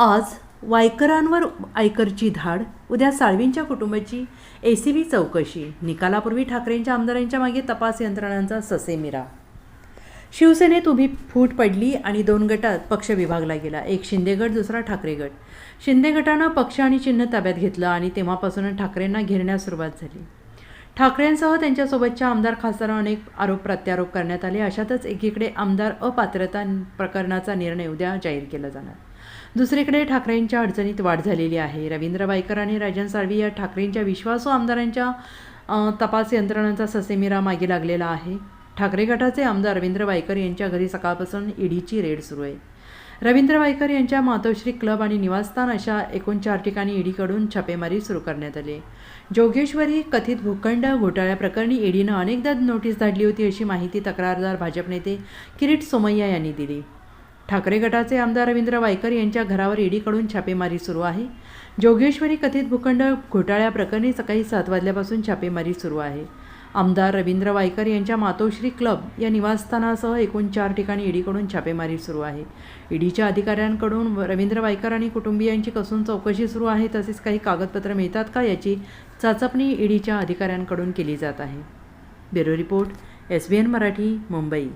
आज वायकरांवर आयकरची धाड उद्या साळवींच्या कुटुंबाची ए सी बी चौकशी निकालापूर्वी ठाकरेंच्या आमदारांच्या मागे तपास यंत्रणांचा ससेमिरा. शिवसेनेत उभी फूट पडली आणि दोन गटात पक्ष विभागला गेला. एक शिंदे गट दुसरा ठाकरे गट. शिंदे गटानं पक्ष आणि चिन्ह ताब्यात घेतलं आणि तेव्हापासून ठाकरेंना घेरण्यास सुरुवात झाली. ठाकरेंसह त्यांच्यासोबतच्या आमदार खासदारांना अनेक आरोप प्रत्यारोप करण्यात आले. अशातच एकीकडे आमदार अपात्रता प्रकरणाचा निर्णय उद्या जाहीर केला जाणार. दुसरीकडे ठाकरेंच्या अडचणीत वाढ झालेली आहे. रवींद्र वायकर आणि राजन साळवी या ठाकरेंच्या विश्वासू आमदारांच्या तपास यंत्रणांचा ससेमिरा मागे लागलेला आहे. ठाकरे गटाचे आमदार रवींद्र वायकर यांच्या घरी सकाळपासून ईडीची रेड सुरू आहे. रवींद्र वायकर यांच्या मातोश्री क्लब आणि निवासस्थान अशा एकूण चार ठिकाणी ईडीकडून छापेमारी सुरू करण्यात आली. जोगेश्वरी कथित भूखंड घोटाळ्याप्रकरणी ईडीनं अनेकदा नोटीस धाडली होती अशी माहिती तक्रारदार भाजप नेते किरीट सोमय्या यांनी दिली. ठाकरे गटाचे आमदार रवींद्र वायकर यांच्या घरावर ईडीकडून छापेमारी सुरू आहे. जोगेश्वरी कथित भूखंड घोटाळ्याप्रकरणी सकाळी सात वाजल्यापासून छापेमारी सुरू आहे. आमदार रवींद्र वायकर यांच्या मातोश्री क्लब या निवासस्थानासह एकूण चार ठिकाणी ईडीकडून छापेमारी सुरू आहे. ईडीच्या अधिकाऱ्यांकडून रवींद्र वायकर आणि कुटुंबियांची कसून चौकशी सुरू आहे तसेच काही कागदपत्र मिळतात का याची चाचपणी ईडीच्या अधिकाऱ्यांकडून केली जात आहे. Bureau report S B N Marathi Mumbai.